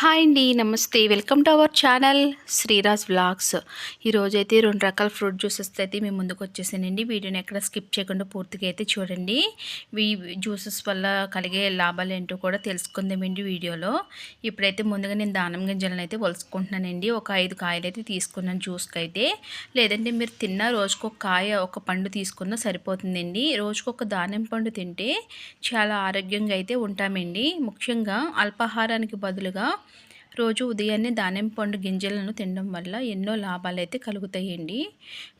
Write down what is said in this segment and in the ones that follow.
Hi అండి నమస్తే. Welcome to our channel Sriraj vlogs. ఈరోజైతే రెండు రకాల ఫ్రూట్ జ్యూసెస్ అయితే మేము ముందుకు వచ్చేసానండి. వీడియోని ఎక్కడ స్కిప్ చేయకుండా పూర్తిగా అయితే చూడండి. ఈ జ్యూసెస్ వల్ల కలిగే లాభాలు ఏంటో కూడా తెలుసుకుందామండి వీడియోలో. ఇప్పుడైతే ముందుగా నేను దానం గింజలను అయితే వలుసుకుంటున్నానండి. ఒక ఐదు కాయలు అయితే తీసుకున్నాను జ్యూస్కి అయితే లేదంటే మీరు తిన్న రోజుకు ఒక కాయ ఒక పండు తీసుకున్నా సరిపోతుందండి. రోజుకు ఒక దానిమ్మ పండు తింటే చాలా ఆరోగ్యంగా అయితే ఉంటామండి. ముఖ్యంగా అల్పాహారానికి బదులుగా రోజు ఉదయాన్నే దానిమ్మ పండు గింజలను తినడం వల్ల ఎన్నో లాభాలు అయితే కలుగుతాయండి.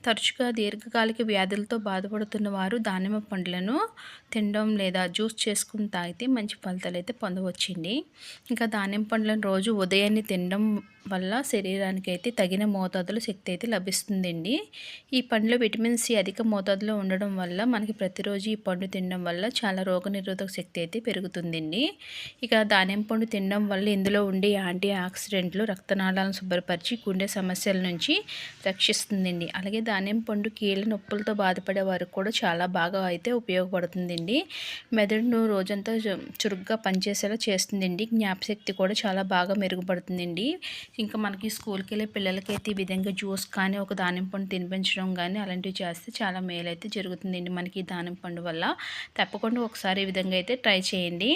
తరచుగా దీర్ఘకాలిక వ్యాధులతో బాధపడుతున్న వారు దానిమ్మ పండ్లను తినడం లేదా జ్యూస్ చేసుకుని తాగితే మంచి ఫలితాలు అయితే పొందవచ్చండి. ఇంకా దానిమ్మ పండ్లను రోజు ఉదయాన్నే తినడం వల్ల శరీరానికి అయితే తగిన మోతాదులో శక్తి అయితే లభిస్తుందండి. ఈ పండులో విటమిన్ సి అధిక మోతాదులో ఉండడం వల్ల మనకి ప్రతిరోజు ఈ పండు తినడం వల్ల చాలా రోగనిరోధక శక్తి అయితే పెరుగుతుందండి. ఇక దానిమ్మ పండు తినడం వల్ల ఇందులో ఉండే యాంటీ ఆక్సిడెంట్లు రక్తనాళాలను శుభ్రపరిచి గుండె సమస్యల నుంచి రక్షిస్తుందండి. అలాగే దానిమ్మ పండు కీళ్ళ నొప్పులతో బాధపడే వారికి కూడా చాలా బాగా అయితే ఉపయోగపడుతుందండి. మెదడును రోజంతా చురుగ్గా పనిచేసేలా చేస్తుందండి. జ్ఞాపశక్తి కూడా చాలా బాగా మెరుగుపడుతుందండి. ఇంకా మనకి స్కూల్కి వెళ్ళే పిల్లలకి అయితే ఈ విధంగా జ్యూస్ కానీ ఒక దానిమ్మ పండు తినిపించడం కానీ అలాంటివి చేస్తే చాలా మేలు అయితే జరుగుతుందండి మనకి దానిమ్మ పండు వల్ల. తప్పకుండా ఒకసారి ఈ విధంగా అయితే ట్రై చేయండి.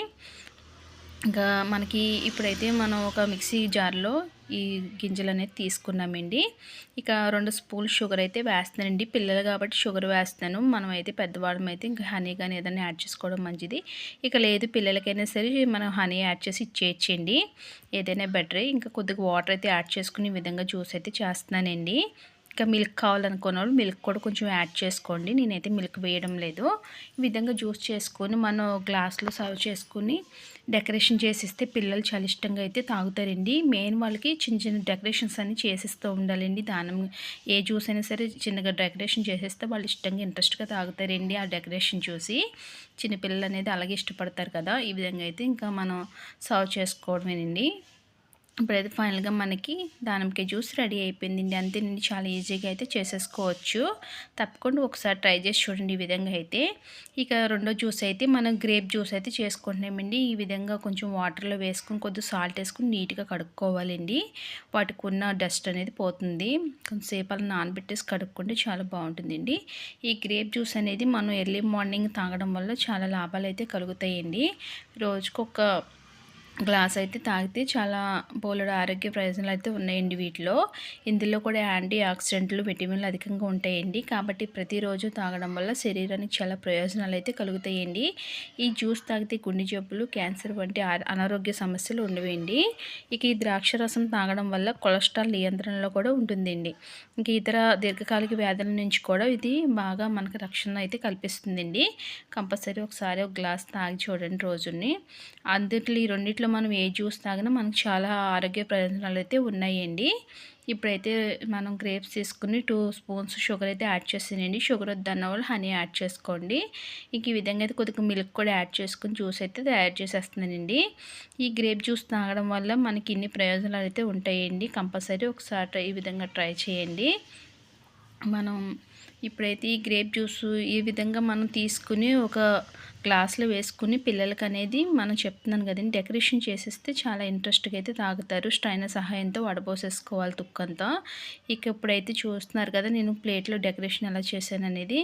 ఇంకా మనకి ఇప్పుడైతే మనం ఒక మిక్సీ జార్లో ఈ గింజలు అనేది తీసుకున్నామండి. ఇక రెండు స్పూన్ షుగర్ అయితే వేస్తానండి పిల్లలు కాబట్టి షుగర్ వేస్తాను. మనం అయితే పెద్దవాళ్ళం అయితే ఇంకా హనీ కానీ ఏదైనా యాడ్ చేసుకోవడం మంచిది. ఇక లేదు పిల్లలకైనా సరే మనం హనీ యాడ్ చేసి ఇచ్చేయచ్చండి. ఏదైనా బెటరే. ఇంకా కొద్దిగా వాటర్ అయితే యాడ్ చేసుకుని విధంగా జ్యూస్ అయితే చేస్తున్నానండి. ఇంకా మిల్క్ కావాలనుకున్న వాళ్ళు మిల్క్ కూడా కొంచెం యాడ్ చేసుకోండి. నేనైతే మిల్క్ వేయడం లేదు. ఈ విధంగా జ్యూస్ చేసుకొని మనం గ్లాస్లో సర్వ్ చేసుకుని డెకరేషన్ చేసిస్తే పిల్లలు చాలా ఇష్టంగా అయితే తాగుతారండి. మెయిన్ వాళ్ళకి చిన్న చిన్న డెకరేషన్స్ అన్ని చేసిస్తూ ఉండాలండి. దానం ఏ జ్యూస్ అయినా సరే చిన్నగా డెకరేషన్ చేసేస్తే వాళ్ళు ఇష్టంగా ఇంట్రెస్ట్గా తాగుతారండి ఆ డెకరేషన్ చూసి. చిన్నపిల్లలు అనేది అలాగే ఇష్టపడతారు కదా. ఈ విధంగా అయితే ఇంకా మనం సర్వ్ చేసుకోవడమేనండి. ఇప్పుడైతే ఫైనల్గా మనకి దానిమ్మకాయ జ్యూస్ రెడీ అయిపోయిందండి అంతేనండి చాలా ఈజీగా అయితే చేసేసుకోవచ్చు. తప్పకుండా ఒకసారి ట్రై చేసి చూడండి ఈ విధంగా అయితే. ఇక రెండో జ్యూస్ అయితే మనం గ్రేప్ జ్యూస్ అయితే చేసుకుంటున్నామండి. ఈ విధంగా కొంచెం వాటర్లో వేసుకొని కొద్దిగా సాల్ట్ వేసుకుని నీట్గా కడుక్కోవాలండి. వాటికి ఉన్న డస్ట్ అనేది పోతుంది. కొంచెంసేపు అలా నానబెట్టేసి కడుక్కుంటే చాలా బాగుంటుందండి. ఈ గ్రేప్ జ్యూస్ అనేది మనం ఎర్లీ మార్నింగ్ తాగడం వల్ల చాలా లాభాలు అయితే కలుగుతాయండి. రోజుకొక గ్లాస్ అయితే తాగితే చాలా బోలెడు ఆరోగ్య ప్రయోజనాలు అయితే ఉన్నాయండి వీటిలో. ఇందులో కూడా యాంటీ ఆక్సిడెంట్లు విటమిన్లు అధికంగా ఉంటాయండి. కాబట్టి ప్రతిరోజు తాగడం వల్ల శరీరానికి చాలా ప్రయోజనాలు అయితే కలుగుతాయండి. ఈ జ్యూస్ తాగితే గుండె జబ్బులు క్యాన్సర్ వంటి అనారోగ్య సమస్యలు ఉండవండి. ఇక ఈ ద్రాక్ష రసం తాగడం వల్ల కొలెస్ట్రాల్ నియంత్రణలో కూడా ఉంటుందండి. ఇంక ఇతర దీర్ఘకాలిక వ్యాధుల నుంచి కూడా ఇది బాగా మనకు రక్షణ అయితే కల్పిస్తుందండి. కంపల్సరీ ఒకసారి ఒక గ్లాస్ తాగి చూడండి రోజుని. అందుట్లో ఈ రెండింటి వీటిలో మనం ఏ జ్యూస్ తాగినా మనకు చాలా ఆరోగ్య ప్రయోజనాలు అయితే ఉన్నాయండి. ఇప్పుడైతే మనం గ్రేప్స్ తీసుకుని టూ స్పూన్స్ షుగర్ అయితే యాడ్ చేసానండి షుగర్ వద్దన్న వాళ్ళు హనీ యాడ్ చేసుకోండి. ఇంక ఈ విధంగా అయితే కొద్దిగా మిల్క్ కూడా యాడ్ చేసుకుని జ్యూస్ అయితే తయారు చేసేస్తున్నానండి. ఈ గ్రేప్ జ్యూస్ తాగడం వల్ల మనకి ఇన్ని ప్రయోజనాలు అయితే ఉంటాయండి. కంపల్సరీ ఒకసారి ఈ విధంగా ట్రై చేయండి. మనం ఇప్పుడైతే ఈ గ్రేప్ జ్యూస్ ఈ విధంగా మనం తీసుకుని ఒక గ్లాసులు వేసుకుని పిల్లలకి అనేది మనం చెప్తున్నాను కదండి డెకరేషన్ చేసేస్తే చాలా ఇంట్రెస్ట్గా అయితే తాగుతారు. స్ట్రైనర్ సహాయంతో వడబోసేసుకోవాలి తుక్కంతా. ఇక ఇప్పుడైతే చూస్తున్నారు కదా నేను ప్లేట్లో డెకరేషన్ ఎలా చేశాను అనేది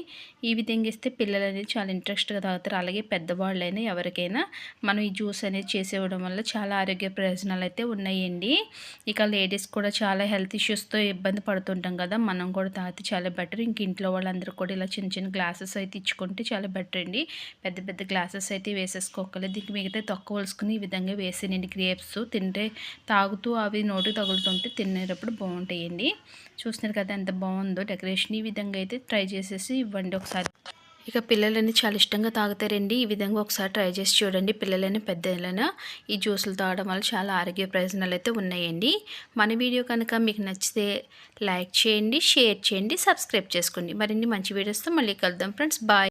ఈ విధంగా ఇస్తే పిల్లలు అనేది చాలా ఇంట్రెస్ట్గా తాగుతారు. అలాగే పెద్దవాళ్ళైనా ఎవరికైనా మనం ఈ జ్యూస్ అనేది చేసేవడం వల్ల చాలా ఆరోగ్య ప్రయోజనాలు అయితే ఉన్నాయండి. ఇక లేడీస్ కూడా చాలా హెల్త్ ఇష్యూస్తో ఇబ్బంది పడుతుంటాం కదా మనం కూడా తాగితే చాలా బెటర్. ఇంక ఇంట్లో వాళ్ళందరూ కూడా ఇలా చిన్న చిన్న గ్లాసెస్ అయితే ఇచ్చుకుంటే చాలా బెటర్ అండి పెద్ద పెద్ద గ్లాసెస్ అయితే వేసేసుకోకలేదు దీనికి మిగతా తక్కువ వలుసుకుని ఈ విధంగా వేసేనండి గ్రేప్స్ తింటే తాగుతూ అవి నోటి తగులుతుంటే తినేటప్పుడు బాగుంటాయండి. చూస్తున్నారు కదా ఎంత బాగుందో డెకరేషన్. ఈ విధంగా అయితే ట్రై చేసేసి ఇవ్వండి ఒకసారి. ఇక పిల్లలని చాలా ఇష్టంగా తాగుతారండి. ఈ విధంగా ఒకసారి ట్రై చేసి చూడండి. పిల్లలని పెద్దలైనా ఈ జ్యూసులు తాగడం వల్ల చాలా ఆరోగ్య ప్రయోజనాలు అయితే ఉన్నాయండి. మన వీడియో కనుక మీకు నచ్చితే లైక్ చేయండి షేర్ చేయండి సబ్స్క్రైబ్ చేసుకోండి. మరిన్ని మంచి వీడియోస్తో మళ్ళీ కలుద్దాం. Friends bye.